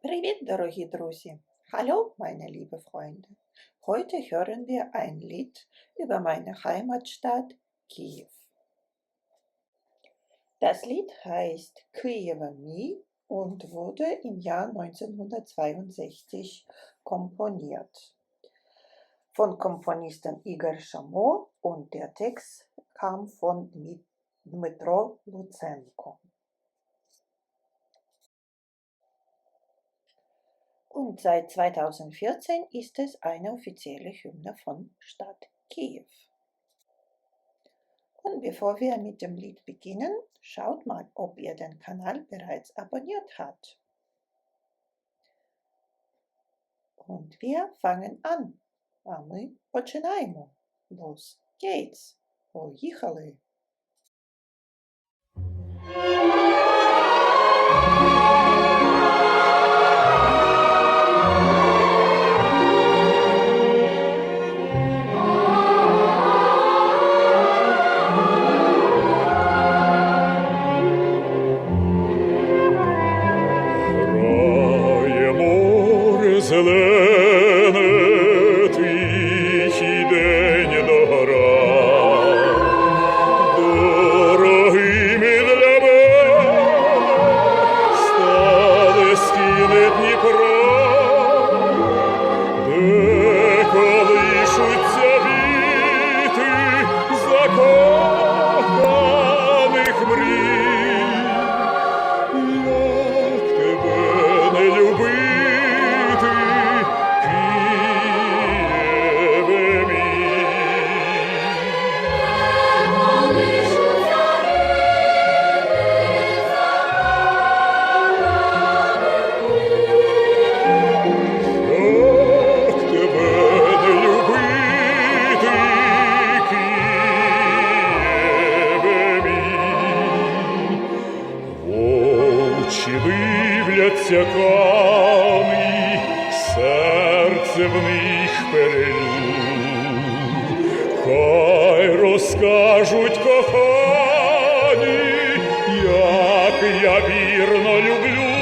Привет, дорогие друзья! Hallo, meine liebe Freunde! Heute hören wir ein Lied über meine Heimatstadt Kiew. Das Lied heißt Kiewer Mi und wurde im Jahr 1962 komponiert von Komponisten Igor Shamo und der Text kam von Dmi- Dmitro Lutsenko. Und seit 2014 ist es eine offizielle Hymne von Stadt Kiew. Und bevor wir mit dem Lied beginnen, schaut mal, ob ihr den Kanal bereits abonniert habt. Und wir fangen an. А ми починаємо. Los geht's. Поїхали. Грає Море дивляться камні, серце в них перелю. Хай розкажуть кохані, як я вірно люблю.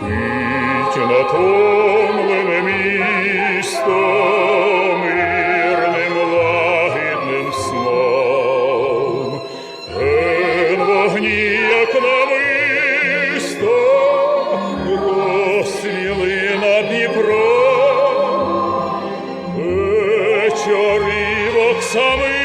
Спіть натомлене місто мирним лагідним сном, ген вогні, як намисто, розсвіли над Дніпром, вечори оксамити,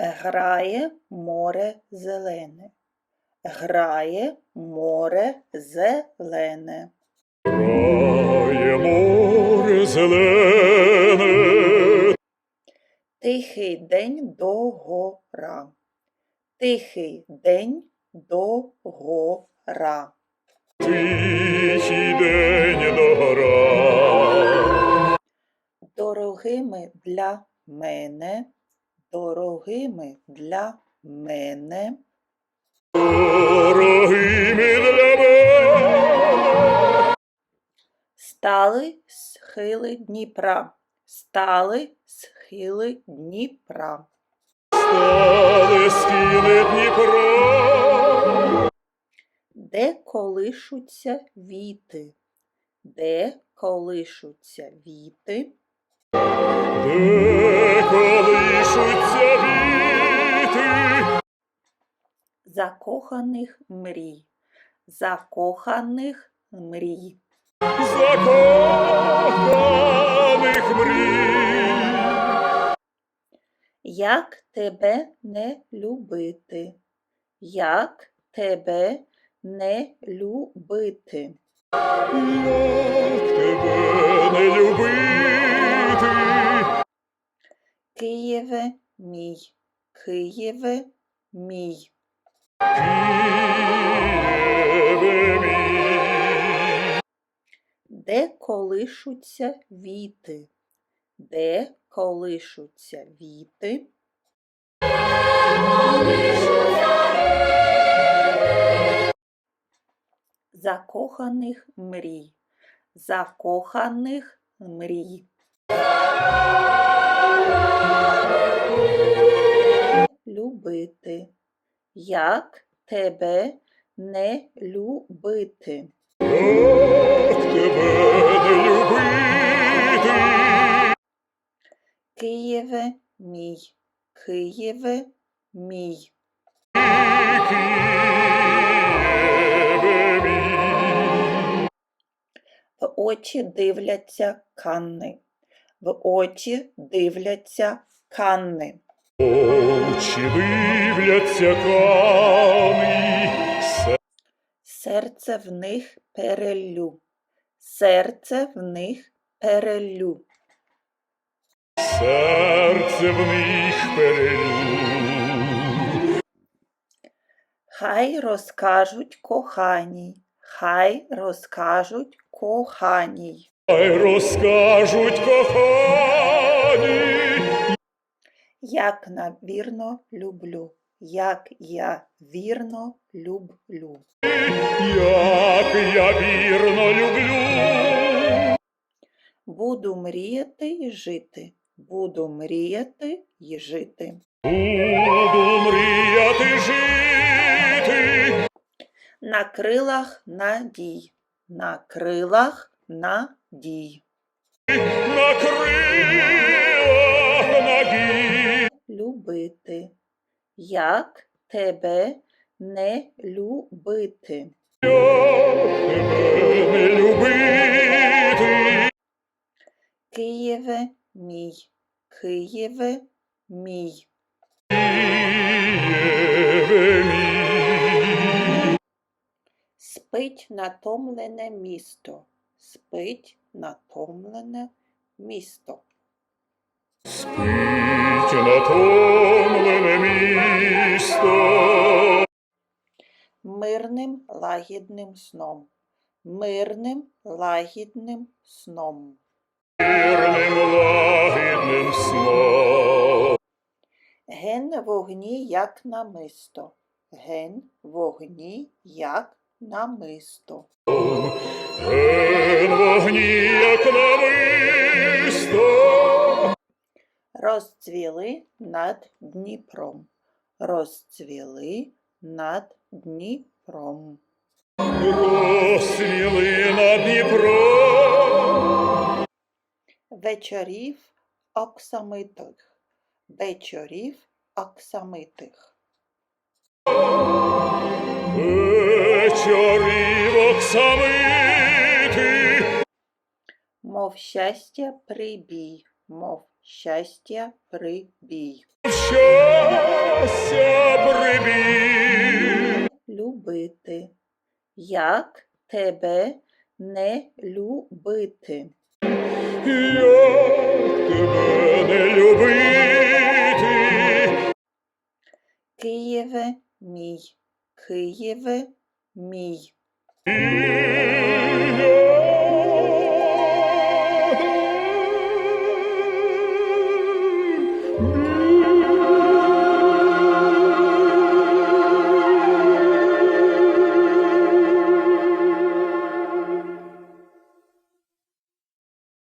Грає море зелене. Грає море зелене. Грає море зелене, Тихий день до гора. Тихий день до гора. тихий день. До дорогими для мене, дорогими для мене, Дорогими для мене. Стали схили Дніпра, стали схили Дніпра, стали стіни Дніпра, де колишуться віти, де колишуться віти, де колишуться віти, закоханих мрій, закоханих мрій. закоханих мрій. Як тебе не любити? Як тебе не любити? Як тебе не любити, Києве мій, Києве мій, Києве мій, де колишуться віти, де колишуться віти, закоханих мрій, закоханих мрій. Любити. Як тебе не любити? як тебе не любити, Києве мій, Києве мій, в очі дивляться канни, в очі дивляться канни, Очі дивляться камні, серце в них перелю, серце в них перелю, серце в них перелю. хай розкажуть коханій, хай розкажуть коханій, розкажуть кохані, як на вірно люблю, як я вірно люблю. як я вірно люблю. Буду мріяти й жити, буду мріяти й жити. Буду мріяти жити, На крилах надій, на крилах надій. На крилах. Любити. Як тебе не любити? Як тебе не любити, Києве мій, Києве мій. Києве мій. Спить натомлене місто, спить натомлене місто. Спить натомлене місто, Мирним лагідним сном, мирним лагідним сном. вірним лагідним сном. Ген вогні, як намисто, ген вогні, як намисто. Ген вогні, як намисто, Розцвіли над Дніпром, розцвіли над Дніпром. розсвіли над Дніпром. Вечорів оксамитих, вечорів оксамитих. Вечорів оксамити, Мов щастя прибій, мов щастя прибій. щастя прибіг. Любити. Як тебе не любити? Як тебе не любити, Києве мій, Києве мій. Києве